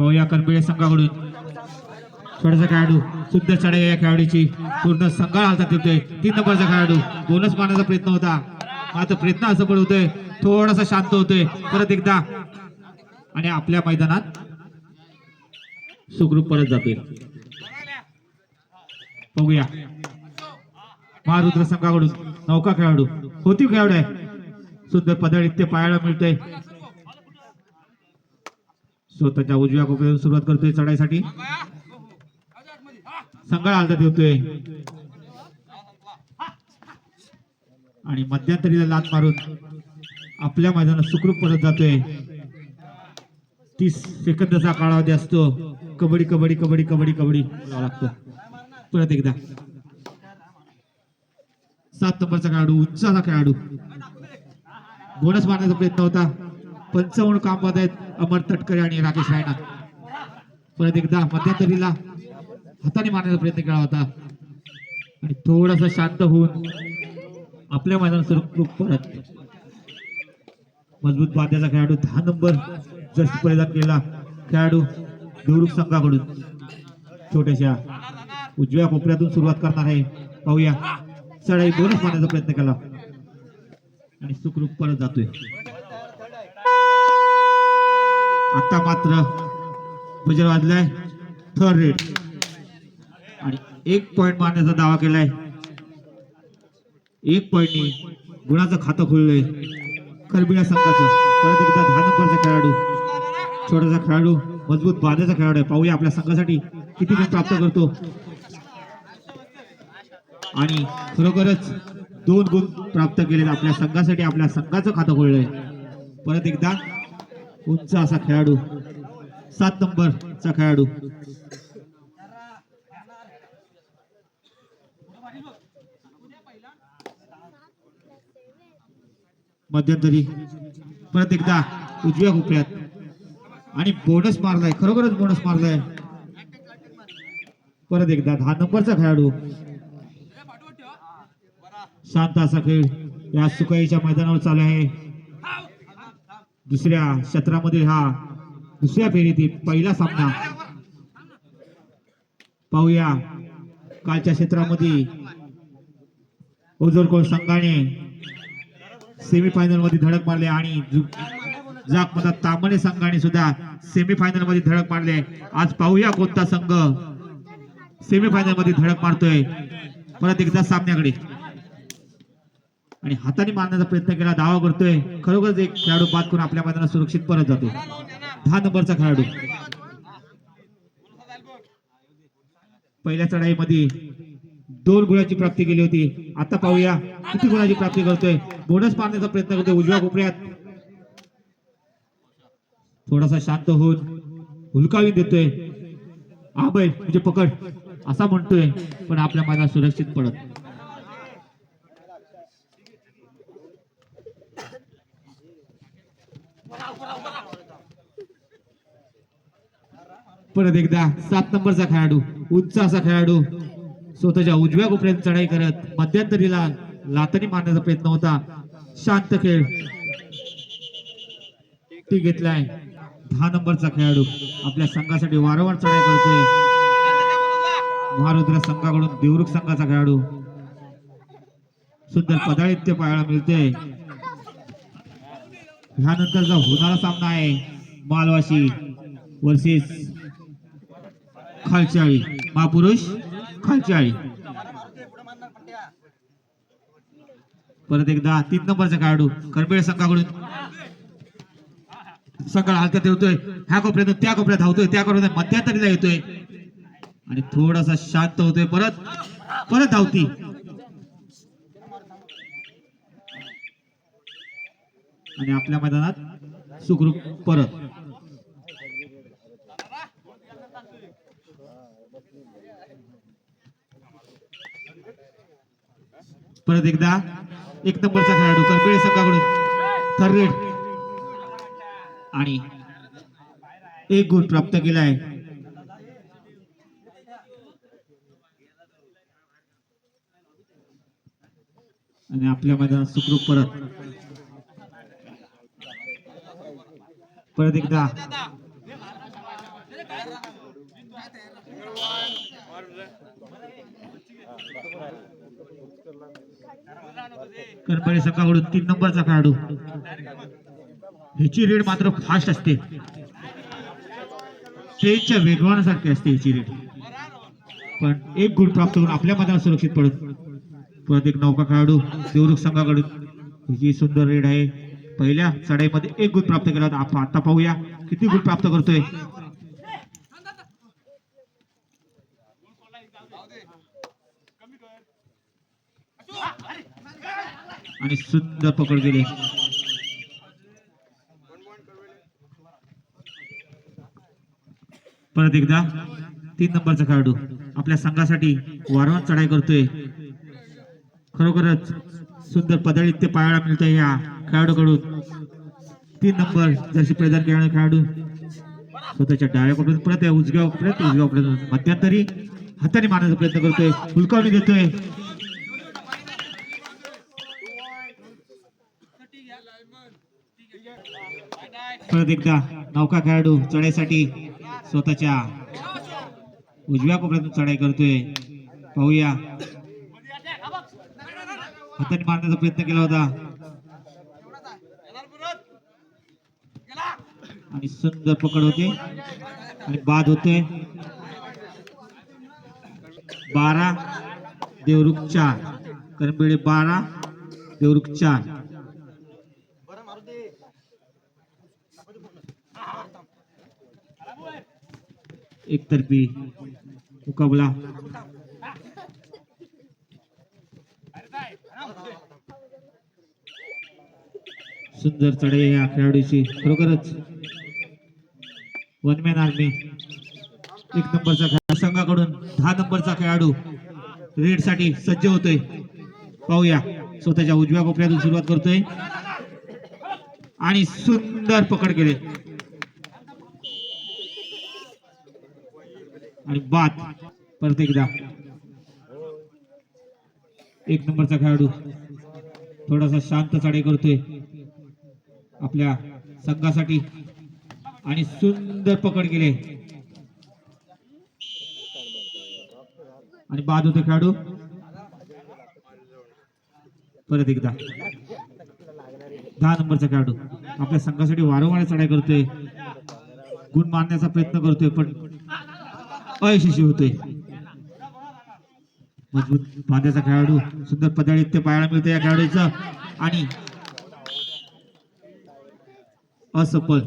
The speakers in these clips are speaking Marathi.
पाहूया करबिळे संघाकडून. थोडासा खेळाडू शुद्ध चढाई या खेळाडूची. पूर्ण संघाळ हालतात येतोय तीन नंबरचा खेळाडू. बोनस मारण्याचा प्रयत्न होता. मात्र प्रयत्न असं पण होतोय. थोडासा शांत होतोय परत एकदा. आणि आपल्या मैदानात सुखरूप परत जातोय बघूया. महारुद्र संघाकडून नौका खेळाडू. होती खेळाडू? आहे सुंदर पदळ इथे पाहायला मिळतंय. स्वतःच्या उजव्या कोपऱ्यातून सुरुवात करतोय चढाईसाठी. संघाला हालतात येतोय आणि मध्यंतरीला लात मारून आपल्या मैदानात सुखरूप परत जातोय. तीस सेकंदाचा कालावधी असतो. कबड्डी कबड्डी कबड्डी कबड्डी कबड्डी लागतो. परत एकदा. सात नंबरचा खेळाडू उंचाचा खेळाडू. बोनस मारण्याचा प्रयत्न होता. पंचावन्न काम आहेत अमर तटकरे आणि राकेश रायना. परत एकदा मध्यंतरीला हाताने मारण्याचा प्रयत्न केला होता. आणि थोडासा शांत होऊन आपल्या मैदान सुरू परत मजबूत बांध्याचा खेळाडू दहा नंबर जस्ट परिधान केला. खेळाडू देवरुख संघाकडून छोट्याशा उजव्या कोपऱ्यातून सुरुवात करणार आहे. पाहूया. चढाई बोनस मारण्याचा प्रयत्न केला. आणि सुखरूप परत जातोय. आता मात्र बजर वाजलाय. थर्ड रेड आणि एक पॉइंट मारण्याचा दावा केलाय. एक पॉइंटनी गुणाचं खातं खुललंय. करबिळा संघाचं. परत एकदा दहा नंबरचा खेळाडू. छोटासा खेळाडू मजबूत बांधाचा खेळाडू आहे. पाहूया आपल्या संघासाठी किती गुण प्राप्त करतो. आणि खरोखरच दोन गुण प्राप्त केले आपल्या संघासाठी. आपल्या संघाचं खातं खोललंय. परत एकदा उंच असा खेळाडू. सात नंबरचा खेळाडू. मध्यंतरी परत एकदा उजव्या कोपऱ्यात आणि बोनस मारलाय. खरोखरच बोनस मारलाय. परत एकदा दहा नंबरचा खेळाडू. शांत असा खेळ या सुकाईच्या मैदानावर चालू आहे. दुसऱ्या क्षेत्रामधील हा दुसऱ्या फेरीतील पहिला सामना. पाहूया कालच्या क्षेत्रामध्ये ओझरकोळ संघाने सेमीफायनलमध्ये धडक मारले आणि जाक मधात तामणे संघाने सुद्धा सेमीफायनलमध्ये धडक मारले. आज पाहूया कोणता संघ सेमीफायनलमध्ये धडक मारतोय. परत एकदा सामन्याकडे. आणि हाताने मारण्याचा प्रयत्न केला. दावा करतोय. खरोखरच एक खेळाडू बाद करून आपल्या मैदानात सुरक्षित परत जातो दहा नंबरचा खेळाडू. पहिल्या चढाईमध्ये दोन गुणाची प्राप्ती केली होती. आता पाहूया किती गुणाची प्राप्ती करतोय. बोनस मारण्याचा प्रयत्न करतोय उजव्या कोपऱ्यात. थोडासा शांत होऊन हुलकावी देतोय. आबय म्हणजे पकड असा म्हणतोय. पण आपल्या मैदानात सुरक्षित पडत. परत एकदा सात नंबरचा खेळाडू उंच असा खेळाडू. स्वतःच्या उजव्या कोपऱ्यात चढाई करत मध्यंतरीला लातणी मारण्याचा प्रयत्न होता. शांत खेळ. ती घेतलाय. दहा नंबरचा खेळाडू. आपल्या संघासाठी वारंवार चढाई करतोय. महारुद्र संघाकडून देवरुख संघाचा खेळाडू. सुंदर पदाळित्य पाहायला मिळते ह्यानंतरचा होणारा सामना आहे मालवाशी वर्सेस खालचाळी महापुरुष खालचाळी परत एकदा तीन नंबरचा खेळाडू करबेळ संघाकडून. संघ हलक्यात येतोय ह्या कोपऱ्यातून त्या कोपऱ्यात धावतोय. त्या कोपऱ्यात मध्यंतरीला येतोय. आणि थोडासा शांत होतोय. परत परत धावती. आणि आपल्या मैदानात सुखरूप परत. परत एकदा. एक नंबरचा खेळाडू करपिळे संघाकडून. थर्ड आणि एक गुण प्राप्त केला आहे आणि आपल्या मैदानात सुखरूप परत. परत एकदा. कणपळे संघाकडून तीन नंबरचा खेळाडू ह्याची रेड मात्र फास्ट असते. ट्रेनच्या वेगवानासारखी असते ह्याची रेड. पण एक गुण प्राप्त करून आपल्या मनाला सुरक्षित पडत परत एक नौका खेळाडू देवरुख संघाकडून. ह्याची सुंदर रेड आहे. पहिल्या चढाईमध्ये एक गुण प्राप्त केला होता. आपण आता पाहूया किती गुण प्राप्त करतोय. आणि सुंदर पकड गेले. परत एकदा तीन नंबरचा खेळाडू. आपल्या संघासाठी वारंवार चढाई करतोय. खरोखरच सुंदर पदळीत ते पाहायला मिळतोय या खेळाडूकडून. तीन नंबर जशी प्रदान करणारा खेळाडू. स्वतःच्या डाव्याकडून परत या उजव्या परत उजव्या मध्यंतरी हाताने मारण्याचा प्रयत्न करतोय. हुलकावणी देतोय. परत एकदा नौका खेळाडू चढाईसाठी स्वतःच्या उजव्या कोपऱ्यातून चढाई करतोय. पाहूया. हाताने मारण्याचा प्रयत्न केला होता. आणि सुंदर पकड होते. आणि बाद होते बारा देवरुख चार. करंबेळे बारा देवरुख चार. एकतर्फी मुकाबला सुंदर चढाई या खेळाडूची. खरोखरच वन मॅन आर्मी एक नंबरचा खेळाडू. संघाकडून दहा नंबरचा खेळाडू रेडसाठी सज्ज होतोय. पाहूया. स्वतःच्या उजव्या कोपऱ्यातून सुरुवात करतोय. आणि सुंदर पकड केले. आणि बाद. परत एकदा. एक नंबरचा खेळाडू. थोडासा शांत चढाई करतोय. आपल्या संघासाठी. आणि सुंदर पकड केले. आणि बाद होते खेळाडू. परत एकदा. दहा नंबरचा खेळाडू. आपल्या संघासाठी वारंवार चढाई करतोय. गुण मारण्याचा प्रयत्न करतोय पण अयशस्वी होते. मजबूत पाण्याचा खेळाडू सुंदर पदाळीत ते पाहायला मिळते या खेळाडूचं. आणि असफल.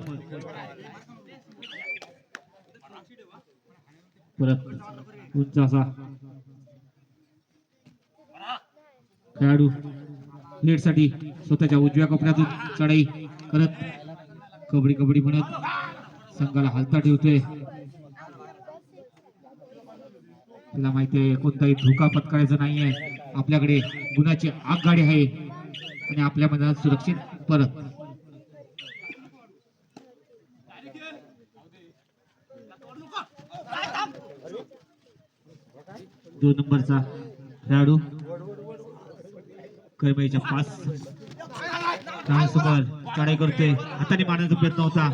परत उंच असा. खेळाडू लेटसाठी स्वतःच्या उजव्या कपड्यातून चढाई करत कबड्डी कबड्डी म्हणत संघाला हालता ठेवतोय. त्याला माहिती आहे कोणताही धोका पत्करायचा नाहीये. आपल्याकडे गुणाची आगगाडी आहे. आणि आपल्या मैदानात सुरक्षित परत. दोन नंबरचा खेळाडू करमेच्या पास. समोर चढाई करतोय. हाताने मारण्याचा प्रयत्न होता.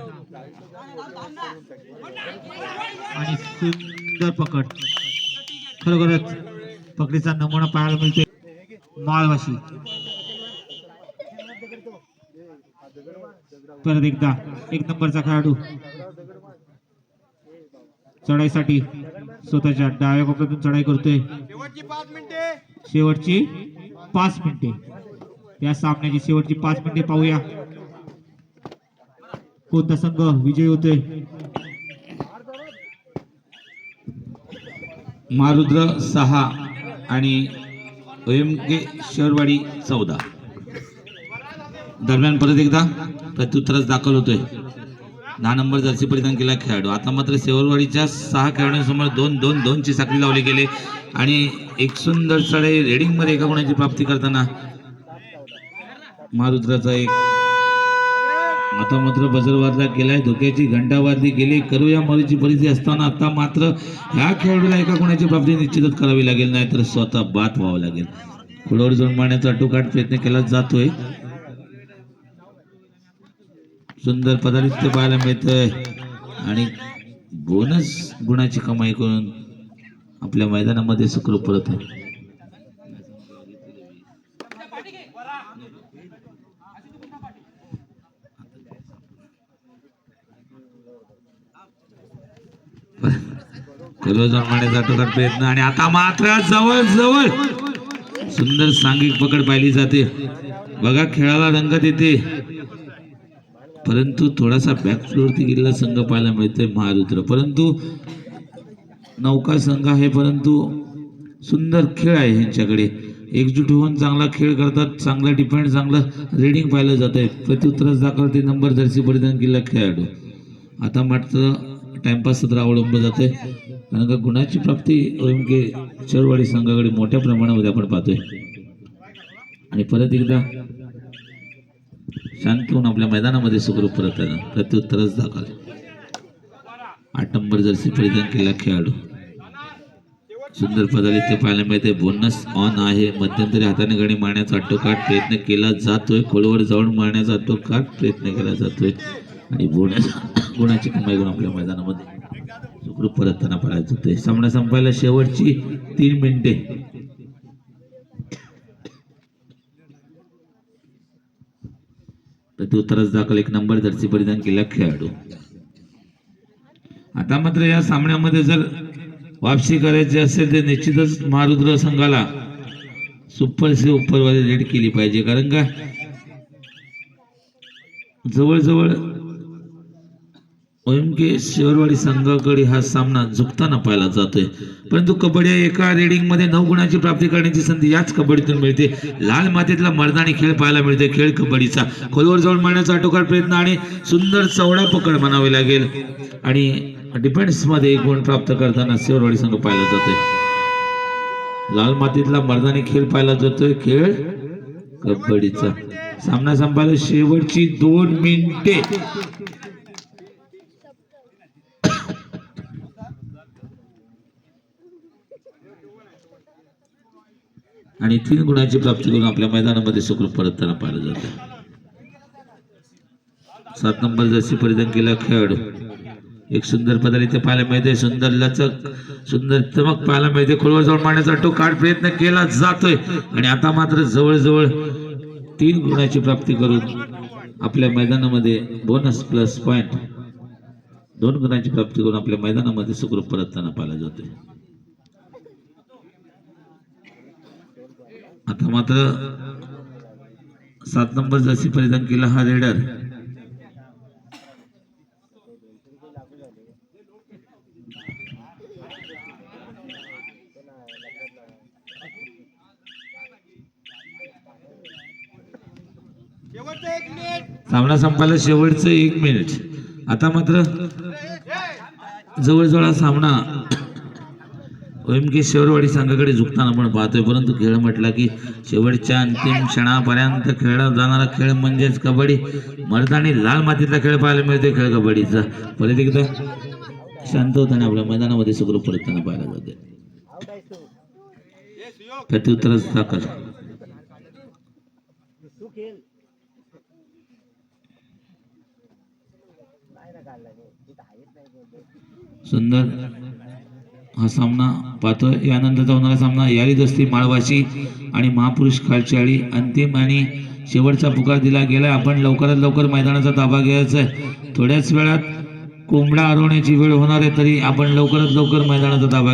आणि सुंदर पकड. खरोखरच पकडीचा नमुना पाहायला मिळतोय. माळवाशी. परत एकदा एक नंबरचा खेळाडू. चढाईसाठी स्वतःच्या डाव्या कोपऱ्यातून चढाई करतोय. शेवटची पाच मिनिटे. शेवटची पाच मिनिटे. या सामन्याची शेवटची पाच मिनिटे पाहूया. कोणता संघ विजयी होतोय? मारुद्र सहा आणि ओएमके शहरवाडी चौदा. दरम्यान परत एकदा प्रत्युत्तरास दाखल होतोय. दहा नंबर जर्सी परिधान केला खेळाडू. आता मात्र सेवरवाडीच्या सहा खेळाडूंसमोर दोन दोन दोनची साखळी लावली गेले आणि एक सुंदर सडे रेडिंगमध्ये एका गुणाची प्राप्ती करताना मारुद्राचा एक आता मात्र बजरवादला केलाय धोक्याची घंटावारली गेली. करूया मरीची परिस्थिती असताना आता मात्र ह्या खेळाडूला एका कोणाची प्राप्ती निश्चितच करावी लागेल नाही तर स्वतः बाद व्हावं लागेल. पुढवर जोड मारण्याचा अटोकाट प्रयत्न केला जातोय. सुंदर पदार्थ पाहायला मिळतोय. आणि बोनस गुणाची कमाई करून आपल्या मैदानामध्ये सुखरूप परत आहे कलोज मारण्याचा प्रयत्न. आणि आता मात्र जवळ जवळ सुंदर सांघिक पकड पाहिली जाते. बघा खेळाला रंगत येते परंतु थोडासा बॅकफ्लोअरती गेलेला संघ पाहायला मिळतोय महारुद्र. परंतु नौका संघ आहे परंतु सुंदर खेळ आहे ह्यांच्याकडे. एकजूट होऊन चांगला खेळ करतात चांगला डिफेंड चांगलं रेडिंग पाहिलं जात आहे प्रत्युत्तरच दाखल ते नंबर जर्सी परिधान केलेला खेळाडू. आता मात्र टाइमपास सत्र अवलंबलं जाते कारण का गुणाची प्राप्ती ओएमके चरवाडी संघाकडे मोठ्या प्रमाणामध्ये आपण पाहतोय. आणि परत एकदा शांत होऊन आपल्या मैदानामध्ये सुखरूप परत आला प्रत्युत्तरच दाखल. आठ नंबर जर्सी परिधान केला खेळाडू. सुंदर पदाली ते पाहायला मिळते बोनस ऑन आहे. मध्यंतरी हाताने गणी मारण्याचा अट्टोकाट प्रयत्न केला जातोय. खोलवर जाऊन मारण्याचा अट्टोकाट प्रयत्न केला जातोय. आणि बोनस गुणाची कमाई गुण आपल्या मैदानामध्ये सुखरूप परतताना पाहायचं होते सामना संपायला शेवटची तीन मिनिटे. प्रत्युत्तरच दाखल एक नंबर जर्सी परिधान केला खेळाडू. आता मात्र या सामन्यामध्ये जर वापसी करायची असेल तर निश्चितच महारुद्र संघाला सुपर से उपरवाली रेड केली पाहिजे. कारण का? जवळजवळ ओएमके शेवरवाडी संघाकडे हा सामना झुकताना पाहिला जातोय. परंतु कबड्डी एका रेडिंगमध्ये नऊ गुणांची प्राप्ती करण्याची संधी याच कबड्डीतून मिळते. लाल मातीतला मर्दानी खेळ पाहायला मिळते खेळ कबड्डीचा. खोलवर जाऊन मारण्याचा आटोकाट प्रयत्न आणि सुंदर चवडा पकड म्हणावी लागेल. आणि डिफेन्समध्ये एक गुण प्राप्त करताना शेवरवाडी संघ पाहिला जातोय. लाल मातीतला मर्दानी खेळ पाहायला जातोय खेळ कबड्डीचा. सामना संपायला शेवटची दोन मिनिटे. आणि तीन गुणांची प्राप्ती करून आपल्या मैदानामध्ये सुखरूप परतताना पाहिलं जातं. सात नंबर जशी परिधान केला खेळाडू. एक सुंदर पदार इथे पाहायला मिळते सुंदर लचक सुंदर चमक पाहायला मिळते. खोलवर जवळ मारण्याचा तो काढ प्रयत्न केला जातोय. आणि आता मात्र जवळजवळ तीन गुणाची प्राप्ती करून आपल्या मैदानामध्ये बोनस प्लस पॉइंट दोन गुणांची प्राप्ती करून आपल्या मैदानामध्ये सुखरूप परतताना पाहिला जातोय. आता मात्र सात नंबर जशी परिधान केला हा रेडर. सामना संपायला शेवटचं एक मिनिट आता मात्र जवळजवळ सामना ओएमके शेवरवाडी संघाकडे झुकताना आपण पाहतोय. परंतु खेळ म्हटला की शेवटच्या अंतिम क्षणापर्यंत खेळला जाणारा खेळ म्हणजेच कबड्डी. मर्दानी लाल मातीतला खेळ पाहायला मिळतोय खेळ कबड्डीचा. परत एकदा शांत होताना आपल्या मैदानामध्ये सुखरूप परतताना पाहायला जाते. प्रत्युत्तरच दाखल. सुंदर. हा सामना पाहतोय यानंतरचा होणारा सामना यारी दस्ती माळवाशी आणि महापुरुष खालच्याळी अंतिम आणि शेवटचा पुकार दिला गेला आपण लवकरात लवकर मैदानाचा ताबा घ्यायचा आहे. थोड्याच वेळात कोंबडा हरवण्याची वेळ होणार आहे तरी आपण लवकरात लवकर मैदानाचा ताबा